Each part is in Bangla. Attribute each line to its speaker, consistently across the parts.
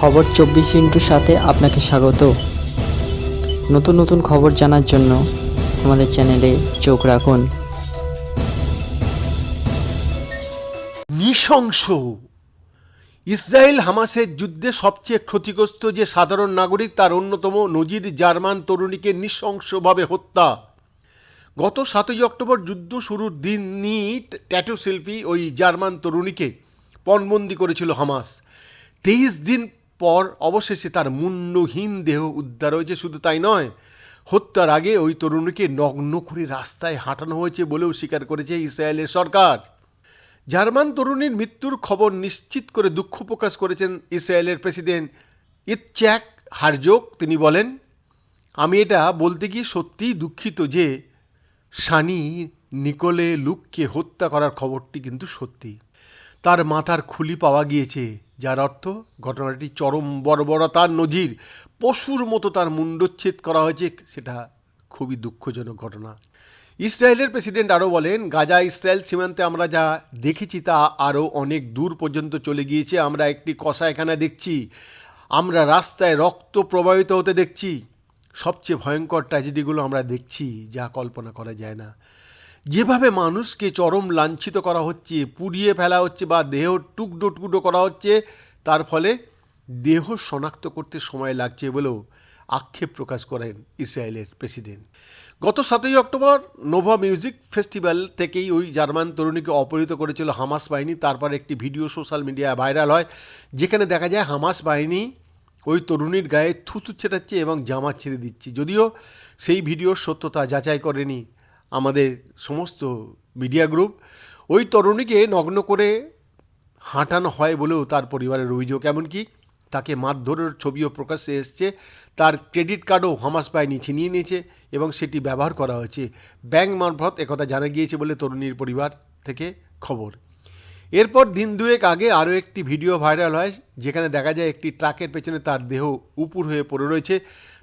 Speaker 1: খবর চব্বিশ ইন্টুর সাথে আপনাকে স্বাগত। নতুন নতুন খবর জানার জন্য আমাদের চ্যানেলে চোখ রাখুন।
Speaker 2: নৃশংস। ইসরায়েল হামাসের যুদ্ধে সবচেয়ে ক্ষতিগ্রস্ত যে সাধারণ নাগরিক, তার অন্যতম নজির জার্মান তরুণীকে নৃশংসভাবে হত্যা। গত সাতই অক্টোবর যুদ্ধ শুরুর দিনই ট্যাটু শিল্পী ওই জার্মান তরুণীকে পণবন্দি করেছিল হামাস। তেইশ দিন পর অবশেষে তার মুন্ডহীন দেহ উদ্ধার হয়েছে, শুধু তাই নয়, হত্যার আগে ওই তরুণীকে নগ্ন করে রাস্তায় হাঁটানো হয়েছে বলেও স্বীকার করেছে ইসরায়েলের সরকার। জার্মান তরুণীর মৃত্যুর খবর নিশ্চিত করে দুঃখ প্রকাশ করেছেন ইসরায়েলের প্রেসিডেন্ট ইৎচ্যাক হারজোক তিনি বলেন, আমি এটা বলতে গিয়ে সত্যিই দুঃখিত যে সানি নিকোলে লুককে হত্যা করার খবরটি কিন্তু সত্যি। তার মাথার খুলি পাওয়া গিয়েছে, যার অর্থ ঘটনাটি চরম বর্বরতার নজির। পশুর মতো তার মুন্ডচ্ছেদ করা হয়েছে, সেটা খুবই দুঃখজনক ঘটনা। ইসরায়েলের প্রেসিডেন্ট আরও বলেন, গাজা ইসরায়েল সীমান্তে আমরা যা দেখেছি তা আরও অনেক দূর পর্যন্ত চলে গিয়েছে। আমরা একটি কষায়খানা দেখছি। আমরা রাস্তায় রক্ত প্রবাহিত হতে দেখছি। সবচেয়ে ভয়ঙ্কর ট্র্যাজেডিগুলো আমরা দেখছি, যা কল্পনা করা যায় না। যেভাবে মানুষকে চরম লাঞ্ছিত করা হচ্ছে, পুড়িয়ে ফেলা হচ্ছে বা দেহ টুকডো টুকডো করা হচ্ছে, তার ফলে দেহ শনাক্ত করতে সময় লাগছে বলেও আক্ষেপ প্রকাশ করেন ইসরায়েলের প্রেসিডেন্ট। গত সাতই অক্টোবর নোভা মিউজিক ফেস্টিভ্যাল থেকেই ওই জার্মান তরুণীকে অপহৃত করেছিল হামাস বাহিনী। তারপর একটি ভিডিও সোশ্যাল মিডিয়ায় ভাইরাল হয়, যেখানে দেখা যায় হামাস বাহিনী ওই তরুণীর গায়ে থুতু ছেটাচ্ছে এবং জামা ছেড়ে দিচ্ছে। যদিও সেই ভিডিওর সত্যতা যাচাই করেনি আমাদের সমস্ত মিডিয়া গ্রুপ, ওই তরুণীকে নগ্ন করে হাঁটানো হয় বলেও তার পরিবারের অভিযোগ। এমনকি তাকে মারধরের ছবিও প্রকাশ্যে এসছে। তার ক্রেডিট কার্ডও হামাস বাহিনী ছিনিয়ে নিয়েছে এবং সেটি ব্যবহার করা হয়েছে। ব্যাংক মারফত একথা জানা গিয়েছে বলে তরুণীর পরিবার থেকে খবর। এরপর দিন দুয়েক আগে আরও একটি ভিডিও ভাইরাল হয়, যেখানে দেখা যায় একটি ট্রাকের পেছনে তার দেহ উপুর হয়ে পড়ে রয়েছে।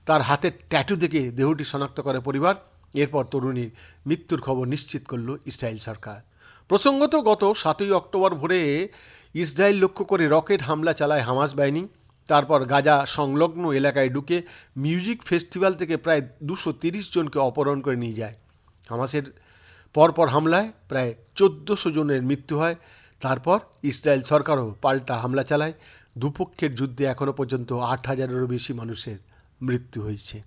Speaker 2: তার হাতের ট্যাটু দেখে দেহটি শনাক্ত করে পরিবার। এরপর তরুণীর মৃত্যুর খবর নিশ্চিত করল ইসরায়েল সরকার। প্রসঙ্গত গত সাতই অক্টোবর ভোরে ইসরায়েল লক্ষ্য করে রকেট হামলা চালায় হামাস বাহিনী। তারপর গাজা সংলগ্ন এলাকায় ঢুকে মিউজিক ফেস্টিভ্যাল থেকে প্রায় দুশো তিরিশ জনকে অপহরণ করে নিয়ে যায়। হামাসের পরপর হামলায় প্রায় চোদ্দোশো জনের মৃত্যু হয়। তারপর ইসরায়েল সরকারও পাল্টা হামলা চালায়। দুপক্ষের যুদ্ধে এখনও পর্যন্ত আট হাজারেরও বেশি মানুষের মৃত্যু হয়েছে।